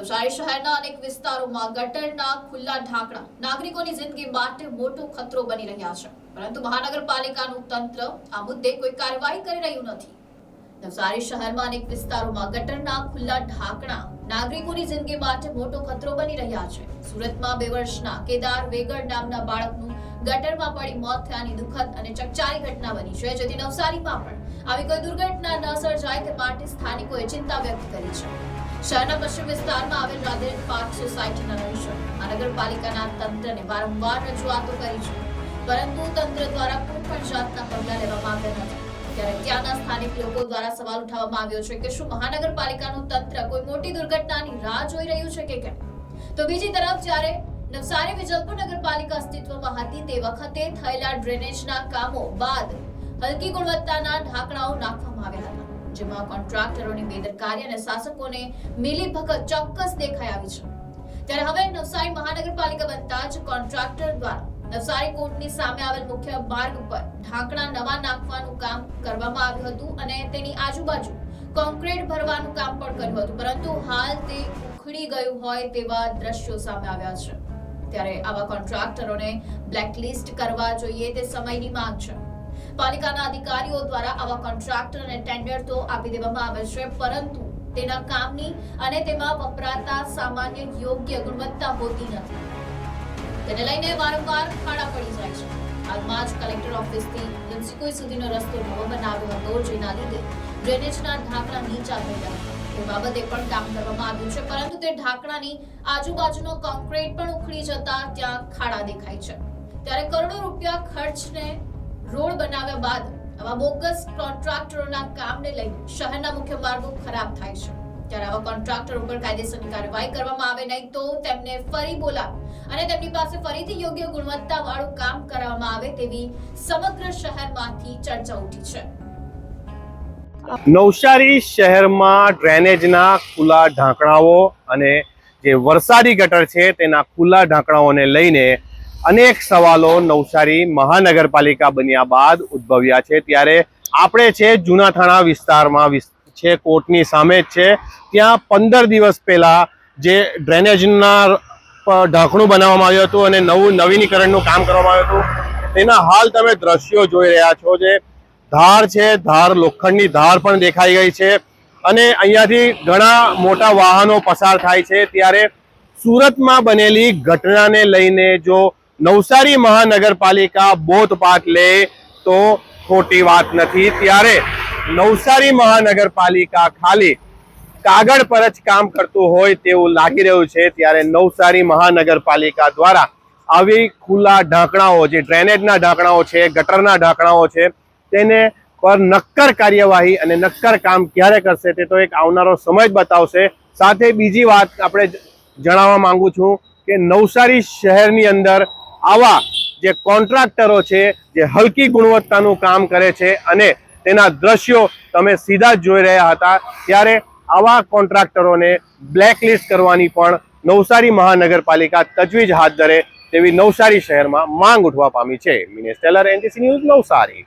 નવસારી શહેરના અનેક વિસ્તારોમાં ગટરના ખુલ્લા ઢાંકણા નાગરિકોની જિંદગી માટે મોટો ખતરો બની રહ્યા છે. પરંતુ મહાનગરપાલિકાનું તંત્ર આ મુદ્દે કોઈ કાર્યવાહી કરી રહ્યું નથી. નવસારી શહેરમાં અનેક વિસ્તારોમાં ગટરના ખુલ્લા ઢાંકણા નાગરિકોની જિંદગી માટે મોટો ખતરો બની રહ્યા છે. સુરતમાં બે વર્ષના કેદાર વેગડ નામના બાળકનું ગટરમાં પડી મોત થયાની દુઃખદ અને ચકચારી ઘટના બની છે, જેથી નવસારીમાં પણ આવી કોઈ દુર્ઘટના ન સર્જાય તે માટે સ્થાનિકોએ ચિંતા વ્યક્ત કરી છે. શહેરના પશ્ચિમ વિસ્તારમાં આવેલ રાધેર પાર્ક સોસાયટીના રહીશો મહાનગરપાલિકાના તંત્રને વારંવાર રજૂઆતો કરી છે. પરંતુ તંત્ર દ્વારા કોઈ પણ જાતના પગલાં લેવામાં આવ્યા નથી. ત્યારે ત્યાંના સ્થાનિક લોકો દ્વારા સવાલ ઉઠાવવામાં આવ્યો છે કે શું મહાનગરપાલિકાનું તંત્ર કોઈ મોટી દુર્ઘટનાની રાહ જોઈ રહ્યું છે કે કેમ? તો બીજી તરફ જ્યારે નવસારી વિજલપુર નગરપાલિકા અસ્તિત્વમાં હતી તે વખતે થયેલા ડ્રેનેજના કામો બાદ હલકી ગુણવત્તાના ઢાંકણાઓ નાખવામાં આવ્યા હતા, જેમાં કોન્ટ્રાક્ટરોની બેદરકારી અને શાસકોને મિલીભગત ચોક્કસ દેખાઈ આવી છે. ત્યારે હવે નવસારી મહાનગરપાલિકા બનતા જ કોન્ટ્રાક્ટર દ્વારા નવસારી કોર્ટની સામે આવેલ મુખ્ય માર્ગ પર ઢાંકણા નવા નાખવાનું કામ કરવામાં આવ્યું હતું અને તેની આજુબાજુ કોન્ક્રીટ ભરવાનું કામ પણ કર્યું હતું, પરંતુ હાલ તે ઉખડી ગયું હોય તેવા દ્રશ્યો સામે આવ્યા છે. ત્યારે આવા કોન્ટ્રાક્ટરોને બ્લેકલિસ્ટ કરવા જોઈએ તે સમયની માંગ છે. પાલિકાના અધિકારીઓ દ્વારા આવા કોન્ટ્રાક્ટરને ટેન્ડર તો આપી દેવામાં આવે છે, પરંતુ તેના કામની અને તેમાં વપરાતા સામાન્ય યોગ્ય ગુણવત્તા હોતી નથી. તેને લઈને વારંવાર ખાડા પડી જાય છે. હાલમાં જ કલેક્ટર ઓફિસથી લુન્સીકોઈ સુધીનો રસ્તો નવો બનાવ્યો હતો, જેના લીધે ડ્રેનેજના ઢાંકણા નીચા થઈ ગયા હતા. તે બાબતે પણ કામ કરવામાં આવ્યું છે, પરંતુ તે ઢાંકણાની આજુબાજુનો કોન્ક્રીટ પણ ઉખડી જતા ત્યાં ખાડા દેખાય છે. ત્યારે કરોડો રૂપિયા ખર્ચને રોડ બનાવ્યા બાદ આવા બોગસ કોન્ટ્રાક્ટરોના કામને લઈ શહેરના મુખ્ય માર્ગો ખરાબ થાય છે. ત્યારે આવા કોન્ટ્રાક્ટર ઉપર કાયદેસરની કાર્યવાહી કરવામાં આવે નહીં તો તેમને ફરી બોલા અને તેમની પાસે ફરીથી યોગ્ય ગુણવત્તાવાળું કામ કરવામાં આવે તેવી સમગ્ર શહેરમાંથી ચર્ચા ઉઠી છે. નવસારી શહેરમાં ડ્રેનેજના ખુલ્લા ઢાંકણાઓ અને જે વરસાદી ગટર છે તેના ખુલ્લા ઢાંકણાઓને લઈને અનેક સવાલો નવસારી મહાનગરપાલિકા બન્યા બાદ ઉદ્ભવ્યા છે. ત્યારે આપણે છે જૂના થાણા વિસ્તારમાં વિસ- છે કોર્ટની સામે જ છે. ત્યાં પંદર દિવસ પહેલા જે ડ્રેનેજના ઢાંકણું બનાવવામાં આવ્યું હતું અને નવું નવીનીકરણનું કામ કરવામાં આવ્યું હતું. તેના હાલ તમે દ્રશ્યો જોઈ રહ્યા છો જે ધાર છે, ધાર લોખંડની ધાર પણ દેખાઈ ગઈ છે. અને અહીંયાથી ઘણા મોટા વાહનો પસાર થાય છે. ત્યારે સુરતમાં બનેલી ઘટનાને લઈને જો નવસારી મહાનગરપાલિકા બોધપાઠ લે તો ખોટી વાત નથી. ત્યારે નવસારી મહાનગરપાલિકા ખાલી કાગળ પર જ કામ કરતું હોય તેવું લાગી રહ્યું છે. ત્યારે નવસારી મહાનગરપાલિકા દ્વારા આવી ખુલ્લા ઢાંકણાઓ, જે ડ્રેનેજના ઢાંકણાઓ છે, ગટરના ઢાંકણાઓ છે તેને પર નક્કર કાર્યવાહી અને નક્કર કામ ક્યારે કરશે તે તો એક આવનારો સમય જ બતાવશે. સાથે બીજી વાત આપણે જણાવવા માંગુ છું કે નવસારી શહેરની અંદર આવા જે કોન્ટ્રાક્ટરો છે, જે હલકી ગુણવત્તાનું કામ કરે છે અને તેના દ્રશ્યો તમે સીધા જ જોઈ રહ્યા હતા, ત્યારે આવા કોન્ટ્રાક્ટરોને બ્લેકલિસ્ટ કરવાની પણ નવસારી મહાનગરપાલિકા તજવીજ હાથ ધરે તેવી નવસારી શહેરમાં માંગ ઉઠવા પામી છે. Minesh Tailor, NTC news Navsari.